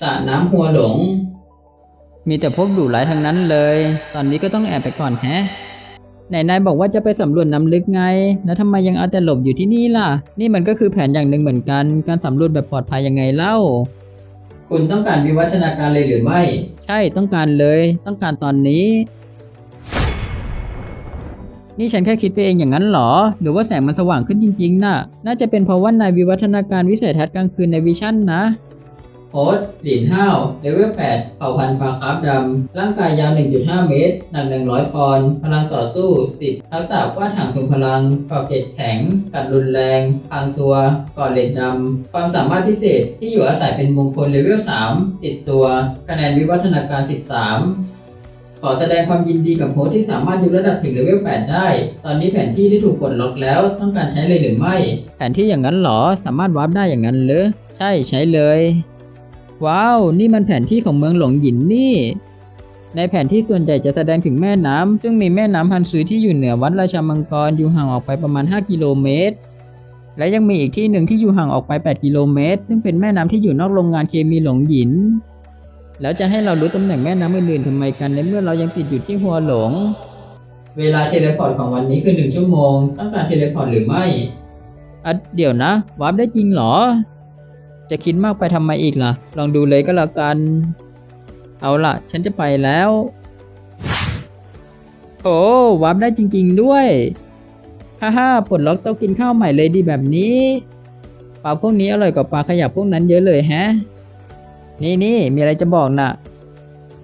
สระน้ำหัวหลง มีแต่พวกดุร้ายทั้งนั้นเลย ตอนนี้ก็ต้องแอบไปก่อนแฮะไหนนายบอกว่าจะไปสำรวจน้ำลึกไง แล้วทำไมยังเอาแต่หลบอยู่ที่นี่ล่ะ นี่มันก็คือแผนอย่างหนึ่งเหมือนกัน การสำรวจแบบปลอดภัยยังไงเล่า คุณต้องการวิวัฒนาการเลยหรือไม่ ใช่ต้องการเลย ต้องการตอนนี้ นี่ฉันแค่คิดไปเองอย่างนั้นเหรอ หรือว่าแสงมันสว่างขึ้นจริงๆ น่ะ น่าจะเป็นเพราะว่านายวิวัฒนาการวิสัยทัศน์กลางคืนในวิชั่นนะ โฮสหลินห้าวเลเวล8เผ่าพันธุ์ปลาคาร์ฟดำ ร่างกายยาว 1.5 เมตร หนัก 100 ปอนด์ พลังต่อสู้ 10 ทักษะฟาดหางทรงพลังก่อเกล็ดแข็ง กัดรุนแรงพางตัวก่อเหล็กดำ ความสามารถพิเศษที่อยู่อาศัยเป็นมงคลเลเวล 3 ติดตัว คะแนนวิวัฒนาการ 13ขอแสดงความยินดีกับโฮสที่สามารถยกระดับถึงเลเวล 8 ได้ ตอนนี้แผนที่ได้ถูกปลดล็อกแล้ว ต้องการใช้เลยหรือไม่ แผนที่อย่างนั้นหรอ สามารถวาร์ปได้อย่างนั้นหรือ ใช่ใช้เลย ว้าว นี่มันแผนที่ของเมืองหลงหยินนี่ ในแผนที่ส่วนใหญ่จะแสดงถึงแม่น้ำซึ่งมีแม่น้ำฮันซือที่อยู่เหนือวัดราชมังกรอยู่ห่างออกไปประมาณ 5 กิโลเมตร และยังมีอีกที่หนึ่งที่อยู่ห่างออกไป 8 กิโลเมตร ซึ่งเป็นแม่น้ำที่อยู่นอกโรงงานเคมีหลงหยิน แล้วจะให้เรารู้ตำแหน่งแม่น้ำอื่นๆทำไมกันในเมื่อเรายังติดอยู่ที่หัวหลง เวลาเทเลพอร์ตของวันนี้คือหนึ่งชั่วโมงต้องการเทเลพอร์ตหรือไม่อะเดี๋ยวนะวาร์ปได้จริงเหรอ จะคิดมากไปทำไมอีกล่ะ ลองดูเลยก็แล้วกัน เอาล่ะ ฉันจะไปแล้ว โอ้วาร์ปได้จริง ๆ ด้วย ฮ่าฮ่าปลดล็อกโต๊ะกินข้าวใหม่เลยดีแบบนี้ ปลาพวกนี้อร่อยกว่าปลาขยับพวกนั้นเยอะเลยแฮะ นี่นี่มีอะไรจะบอกน่ะ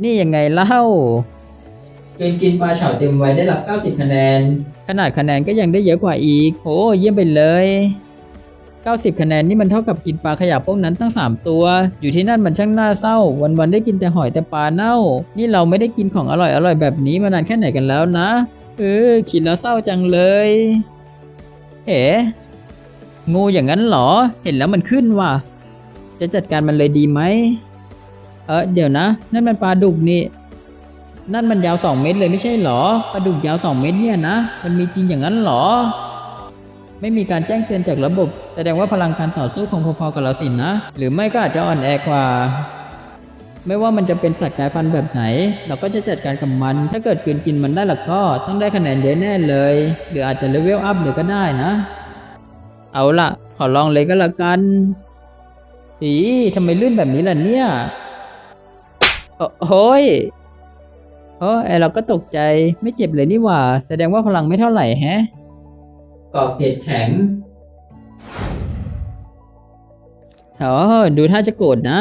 นี่ยังไงเล่าเกินกินปลาเฉาเต็มไว้ได้รับ 90 คะแนน ขนาดคะแนนก็ยังได้เยอะกว่าอีก โอ้เยี่ยมไปเลย 90 คะแนนนี่มันเท่ากับกินปลาขยะพวกนั้นตั้ง 3 ตัว อยู่ที่นั่นมันช่างน่าเศร้า วันๆได้กินแต่หอยแต่ปลาเน่า นี่เราไม่ได้กินของอร่อยอร่อยๆแบบนี้มานานแค่ไหนกันแล้วนะ เออคิดแล้วเศร้าจังเลยเอ๋งูอย่างนั้นเหรอ เห็นแล้วมันขึ้นว่ะ จะจัดการมันเลยดีไหม เออเดี๋ยวนะ นั่นมันปลาดุกนี่ นั่นมันยาว2เมตรเลยไม่ใช่เหรอ ปลาดุกยาว2เมตรเนี่ยนะ มันมีจริงอย่างนั้นเหรอ ไม่มีการแจ้งเตือนจากระบบ แสดงว่าพลังการต่อสู้คงพอๆกับเราสินนะ หรือไม่ก็อาจจะอ่อนแอกว่า ไม่ว่ามันจะเป็นสัตว์กลายพันธุ์แบบไหน เราก็จะจัดการกับมัน ถ้าเกิดกินกินมันได้หล่ะก็ต้องได้คะแนนเยอะแน่เลย หรืออาจจะเลเวลอัพเลยก็ได้นะ เอาล่ะ ขอลองเลยก็แล้วกันอีทำไมลื่นแบบนี้ล่ะเนี่ยโอ้โห้ยโอ้ไอเราก็ตกใจไม่เจ็บเลยนี่หว่า แสดงว่าพลังไม่เท่าไหร่แฮะ กาะเกล็ดแข็งอ๋อดูท่าจะโกรธนะ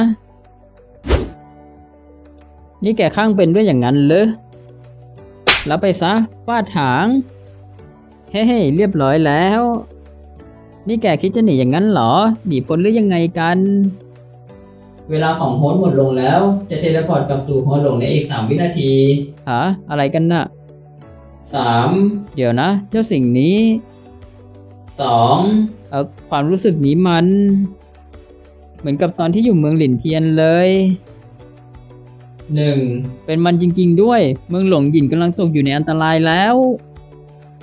นี่แกข้างเป็นด้วยอย่างนั้นเลยรับไปซะฟาดถาง เฮ้ๆเรียบร้อยแล้ว นี่แกคิดจะหนีอย่างนั้นเหรอ หนีพ้นหรือยังไงกัน เวลาของโฮสต์หมดลงแล้ว จะเทเลพอร์ตกลับสู่โฮสต์ลงในอีก 3 วินาทีหาอะไรกันน่ะ 3 เดี๋ยวนะ เจ้าสิ่งนี้ 2เออความรู้สึกนี้มัน เหมือนกับตอนที่อยู่เมืองหลินเทียนเลย 1. เป็นมันจริง ๆ ด้วย เมืองหลงหยินกำลังตกอยู่ในอันตรายแล้ว